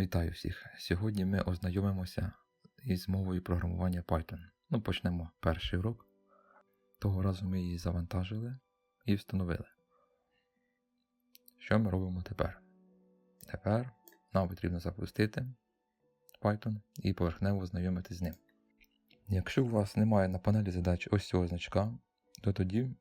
Вітаю всіх! Сьогодні ми ознайомимося із мовою програмування Python. Ну, почнемо перший урок. Того разу ми її завантажили і встановили. Що ми робимо тепер? Тепер нам потрібно запустити Python і поверхнево ознайомитись з ним. Якщо у вас немає на панелі задач ось цього значка, то тоді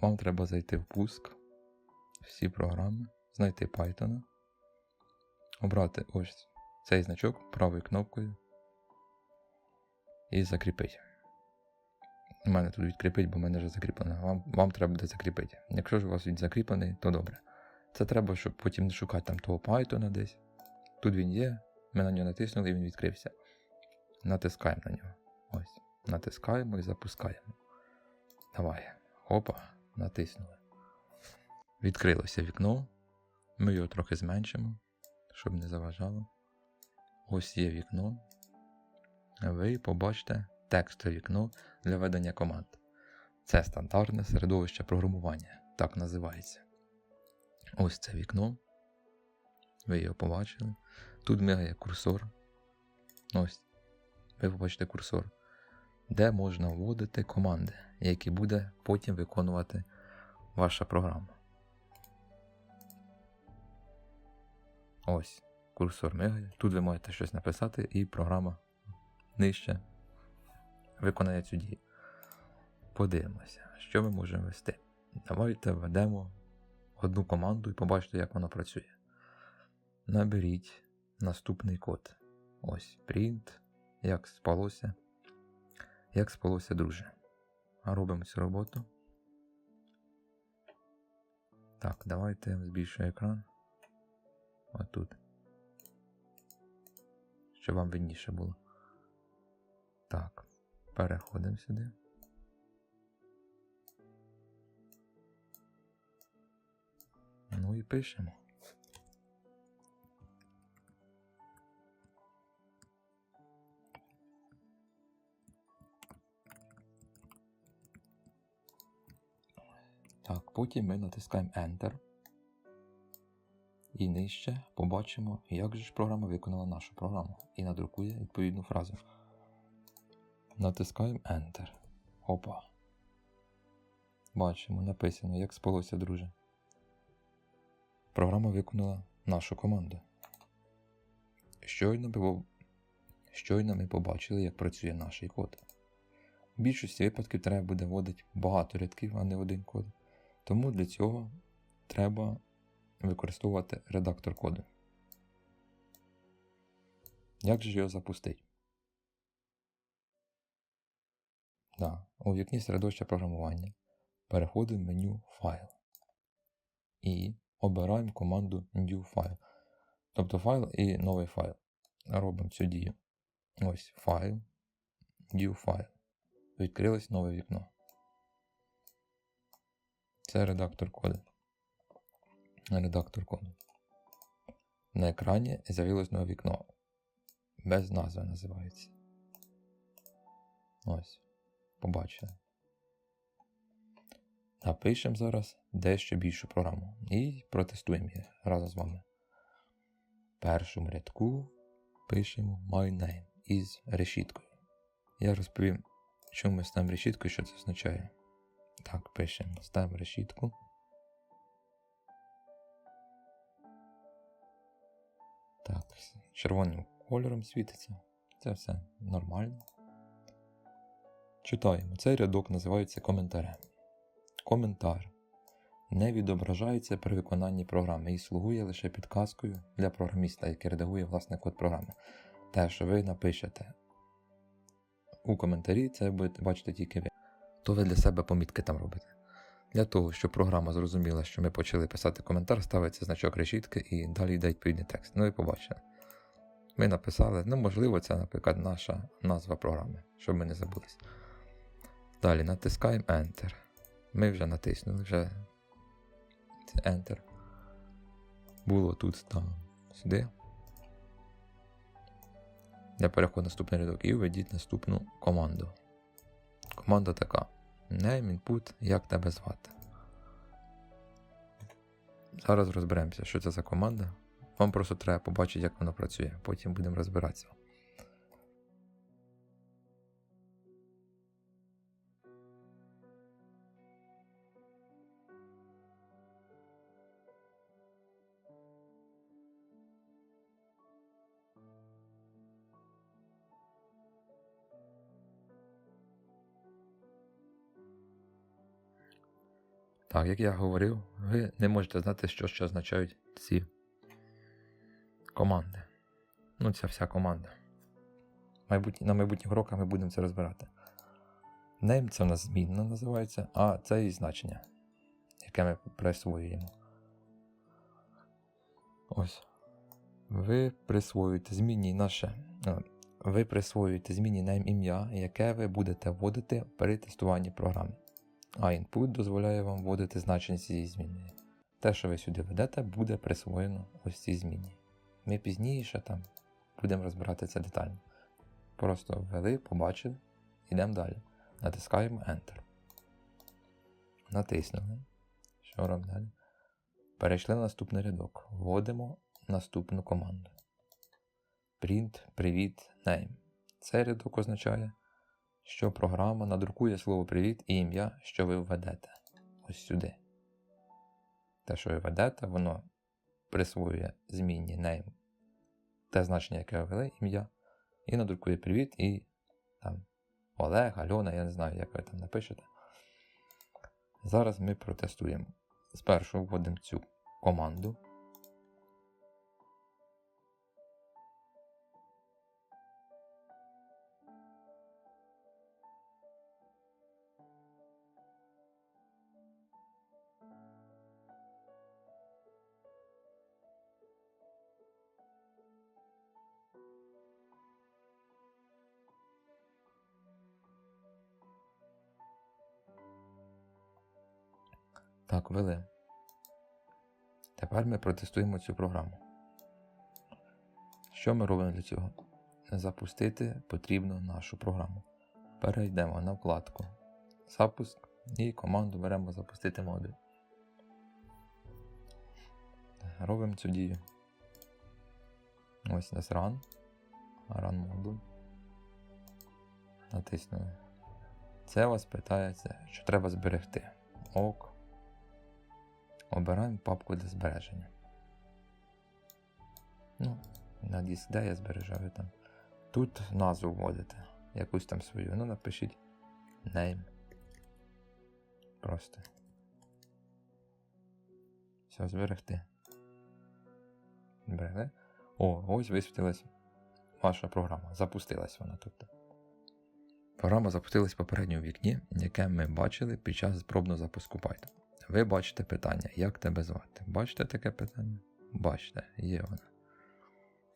вам треба зайти в пуск, всі програми, знайти Python обрати ось цей значок правою кнопкою і закріпити. У мене тут відкріпить, бо в мене вже закріплено. Вам вам треба буде закріпити. Якщо ж у вас він закріплений, то добре. Це треба, щоб потім не шукати там того Python десь. Тут він є, ми на нього натиснули і він відкрився. Натискаємо на нього. Ось. Натискаємо і запускаємо. Давай. Опа, натиснули. Відкрилося вікно. Ми його трохи зменшимо щоб не заважало. Ось є вікно. Ви побачите текстове вікно для ведення команд. Це стандартне середовище програмування, так називається. Ось це вікно. Ви його побачили. Тут мигає курсор. Ось. Ви побачите курсор, де можна вводити команди, які буде потім виконувати ваша програма. Ось, курсор мигає. Тут ви можете щось написати, і програма нижче виконає цю дію. Подивимося, що ми можемо ввести. Давайте введемо одну команду і побачите, як воно працює. Наберіть наступний код. Ось print, як спалося. Як спалося, друже. Робимо цю роботу. Так, давайте збільшую екран. Отут. Щоб вам видніше було. Так, переходимо сюди. Ну і пишемо. Так, потім ми натискаємо Enter. І нижче побачимо, як же ж програма виконала нашу програму і надрукує відповідну фразу. Натискаємо Enter. Опа. Бачимо, написано, як спалося, друже. Програма виконала нашу команду. Щойно Щойно ми побачили, як працює наш код. В більшості випадків треба буде вводити багато рядків, а не один код. Тому для цього треба використовувати редактор коду. Як же його запустити? Да, У вікні середовища програмування переходимо в меню Файл і обираємо команду New File. Тобто файл і новий файл. Робимо цю дію. Ось файл, New File. Відкрилось нове вікно. Це редактор коду редактор коду. На екрані з'явилось нове вікно. Без назви називається. Ось. Побачили. Напишемо зараз дещо більшу програму і протестуємо її разом з вами. В першому рядку пишемо My name із решіткою. Я розповім, чому ми ставимо решітку і що це означає. Так, пишемо, ставимо решітку. Так, червоним кольором світиться. Це все нормально. Читаємо. Цей рядок називається коментарем. Коментар не відображається при виконанні програми і слугує лише підказкою для програміста, який редагує власне код програми. Те, що ви напишете у коментарі, це будете бачити тільки ви. То ви для себе помітки там робите. Для того, щоб програма зрозуміла, що ми почали писати коментар, ставиться значок решітки і далі йде відповідний текст. Ну і побачили. Ми написали, ну, можливо, це, наприклад, наша назва програми, щоб ми не забулись. Далі натискаємо Enter. Ми вже натиснули вже Enter. Було тут там сюди. Для переходу наступний рядок і введіть наступну команду. Команда така. Name input, як тебе звати. Зараз розберемося, що це за команда. Вам просто треба побачити, як воно працює. Потім будемо розбиратися. Так, як я говорив, ви не можете знати, що ще означають ці команди. Ну, ця вся команда. Майбутні, на майбутніх уроках ми будемо це розбирати. Name це в нас змінна називається, а це і значення, яке ми присвоюємо. Ось. Ви присвоюєте змінні наше. Ви присвоюєте змінні name ім'я, яке ви будете вводити при тестуванні програми. А input дозволяє вам вводити значення цієї зміни. Те, що ви сюди ведете, буде присвоєно ось цій зміні. Ми пізніше там будемо розбирати це детально. Просто ввели, побачили, йдемо далі. Натискаємо Enter. Натиснули. Що робимо далі? Перейшли на наступний рядок. Вводимо наступну команду. Print, привіт, name. Цей рядок означає, що програма надрукує слово привіт і ім'я, що ви введете. Ось сюди. Те, що ви введете, воно присвоює змінні name те значення, яке ви ввели, ім'я, і надрукує привіт і там Олег, Альона, я не знаю, як ви там напишете. Зараз ми протестуємо. Спершу вводимо цю команду. Так, ввели. Тепер ми протестуємо цю програму. Що ми робимо для цього? Запустити потрібно нашу програму. Перейдемо на вкладку Запуск і команду беремо запустити модуль. Робимо цю дію. Ось у нас Run. Run модуль. Натиснули. Це вас питається, що треба зберегти. Ок. Обираємо папку для збереження. Ну, на диск де я збережаю там. Тут назву вводите. Якусь там свою. Ну, напишіть name. Просто. Все, зберегти. Зберегли. О, ось висвітилась ваша програма. Запустилась вона тут. Програма запустилась в попередньому вікні, яке ми бачили під час пробного запуску Python. Ви бачите питання, як тебе звати? Бачите таке питання? Бачите, є воно.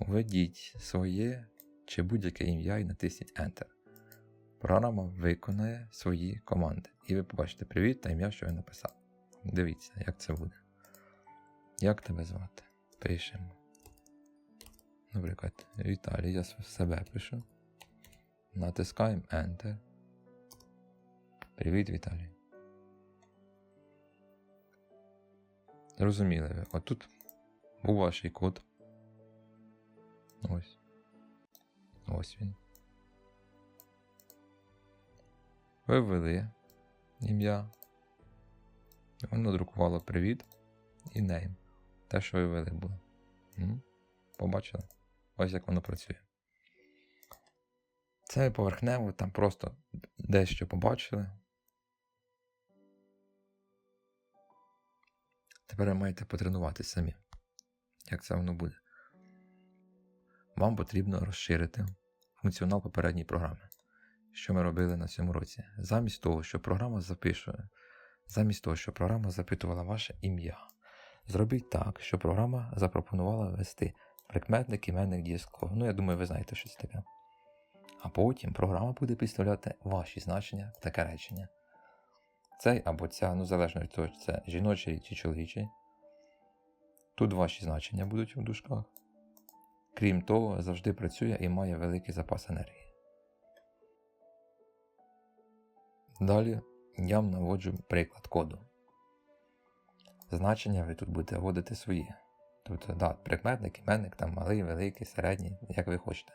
Введіть своє чи будь-яке ім'я і натисніть Enter. Програма виконає свої команди. І ви побачите привіт та ім'я, що я написав. Дивіться, як це буде. Як тебе звати? Пишемо. Наприклад, Віталій, я себе пишу. Натискаємо Enter. Привіт, Віталій. Зрозуміли ви. Отут був ваш код. Ось. Ось він. Ви ввели ім'я. Воно друкувало привіт і name. Те, що ви ввели було. Побачили? Ось як воно працює. Це поверхнево, там просто дещо побачили. Тепер ви маєте потренуватися самі. Як це воно буде? Вам потрібно розширити функціонал попередньої програми. Що ми робили на цьому році? Замість того, що програма запише, замість того, що програма запитувала ваше ім'я, зробіть так, що програма запропонувала ввести прикметник, іменник, дієслово. Ну, я думаю, ви знаєте щось таке. А потім програма буде підставляти ваші значення в таке речення. Цей або ця, ну залежно від того, чи це жіночий чи чоловічий. Тут ваші значення будуть у дужках. Крім того, завжди працює і має великий запас енергії. Далі я вам наводжу приклад коду. Значення ви тут будете вводити свої. Тут, да, прикметник, іменник, там малий, великий, середній, як ви хочете.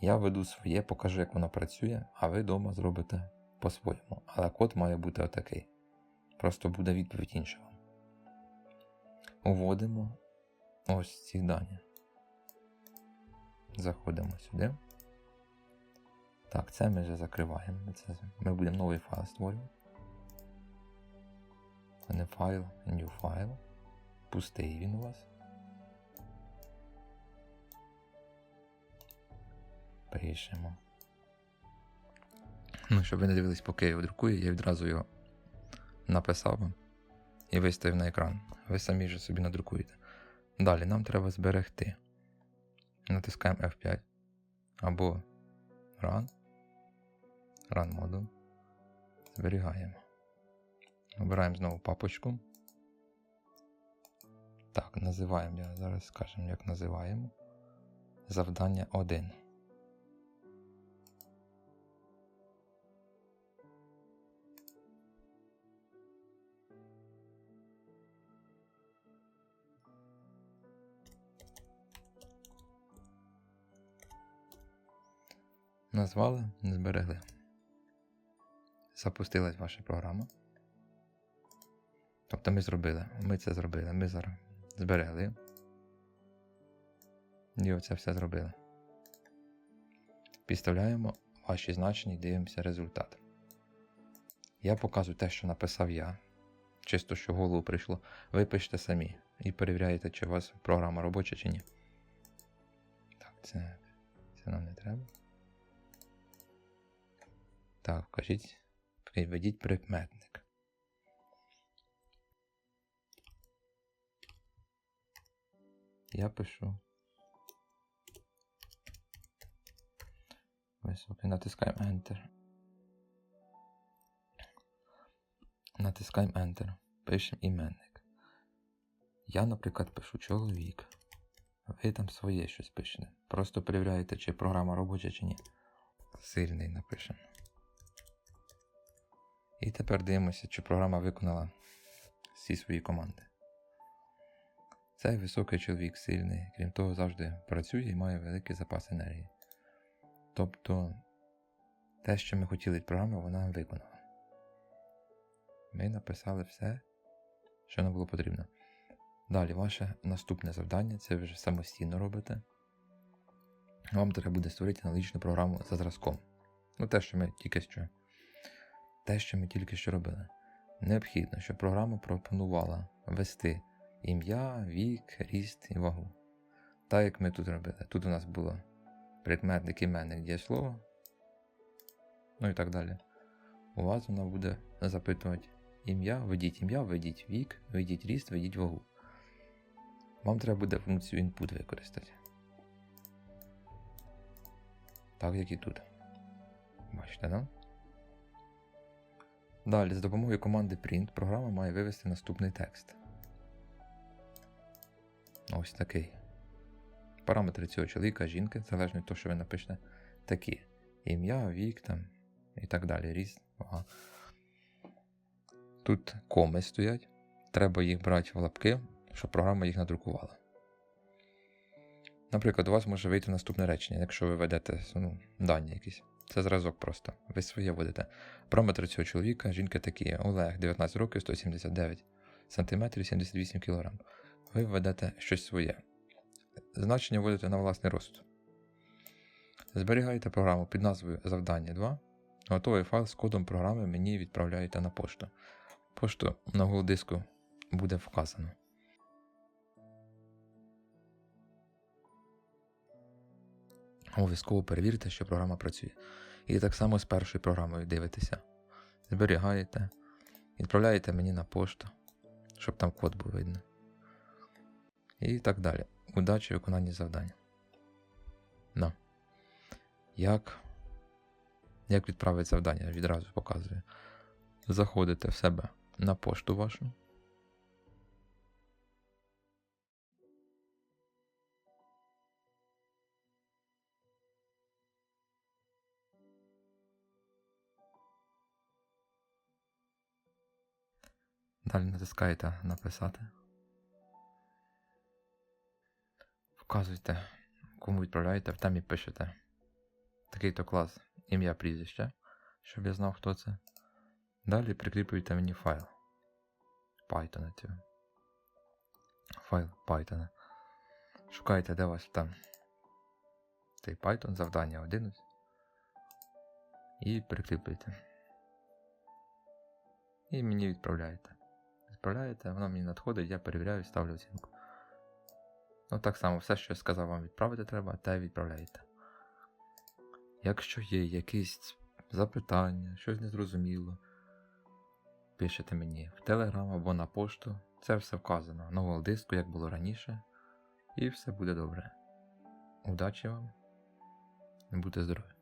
Я веду своє, покажу, як воно працює, а ви вдома зробите по-своєму. Але код має бути отакий. Просто буде відповідь вам. Уводимо ось ці дані. Заходимо сюди. Так, це ми вже закриваємо. Це, ми будемо новий файл створювати. Не файл, new файл. Пустий він у вас. Пишемо. Ну, щоб ви не дивились, поки я його друкую, я відразу його написав вам і виставив на екран. Ви самі вже собі надрукуєте. Далі нам треба зберегти. Натискаємо F5 або Run. Run модуль. Зберігаємо. Обираємо знову папочку. Так, називаємо, я зараз скажемо, як називаємо. Завдання 1. Назвали, не зберегли. Запустилась ваша програма. Тобто ми зробили, ми це зробили, ми зараз зберегли. І оце все зробили. Підставляємо ваші значення і дивимося результат. Я показую те, що написав я. Чисто, що в голову прийшло. Ви пишете самі і перевіряєте, чи у вас програма робоча чи ні. Так, це, це нам не треба. Так, вкажіть, введіть прикметник. Я пишу. Високий. Натискаємо Enter. Натискаємо Enter. Пишемо іменник. Я, наприклад, пишу чоловік. Ви там своє щось пишете. Просто перевіряєте, чи програма робоча, чи ні. Сильний напишемо. І тепер дивимося, чи програма виконала всі свої команди. Цей високий чоловік сильний, крім того, завжди працює і має великий запас енергії. Тобто те, що ми хотіли від програми, вона виконала. Ми написали все, що нам було потрібно. Далі, ваше наступне завдання це ви вже самостійно робите. Вам треба буде створити аналогічну програму за зразком. Ну, те, що ми тільки що. Те, що ми тільки що робили. Необхідно, щоб програма пропонувала ввести ім'я, вік, ріст і вагу. Так як ми тут робили. Тут у нас було прикметник, іменник, дієслово, ну і так далі. У вас вона буде запитувати ім'я, введіть ім'я, введіть вік, введіть ріст, введіть вагу. Вам треба буде функцію input використати. Так, як і тут. Бачите, да? Далі, з допомогою команди print програма має вивести наступний текст. Ось такий. Параметри цього чоловіка, жінки, залежно від того, що ви напишете, такі. Ім'я, вік там і так далі. Ріст. Ага. Тут коми стоять. Треба їх брати в лапки, щоб програма їх надрукувала. Наприклад, у вас може вийти наступне речення, якщо ви ведете ну, дані якісь. Це зразок просто. Ви своє вводите. Параметри цього чоловіка, жінки такі: Олег, 19 років, 179 см, 78 кг. Ви введете щось своє. Значення вводите на власний розсуд. Зберігаєте програму під назвою Завдання 2. Готовий файл з кодом програми мені відправляєте на пошту. Пошту на голодиску буде вказано. Обов'язково перевірте, що програма працює. І так само з першою програмою дивитеся. Зберігаєте, відправляєте мені на пошту, щоб там код був видно. І так далі. Удачі в виконанні завдання. Ну. Як як відправити завдання, відразу показую. Заходите в себе на пошту вашу. Далі натискаєте написати. Вказуйте, кому відправляєте, в темі пишете. Такий-то клас, ім'я, прізвище, щоб я знав, хто це. Далі прикріплюйте мені файл. Python. Файл Python. Шукайте, де у вас там цей Python, завдання 11. І прикріплюйте. І мені відправляєте. Відправляєте, воно мені надходить, я перевіряю, ставлю оцінку. Ну, так само, все, що я сказав вам відправити треба, те відправляєте. Якщо є якісь запитання, щось незрозуміло, пишете мені в Telegram або на пошту. Це все вказано на диску, як було раніше. І все буде добре. Удачі вам. Будьте здорові!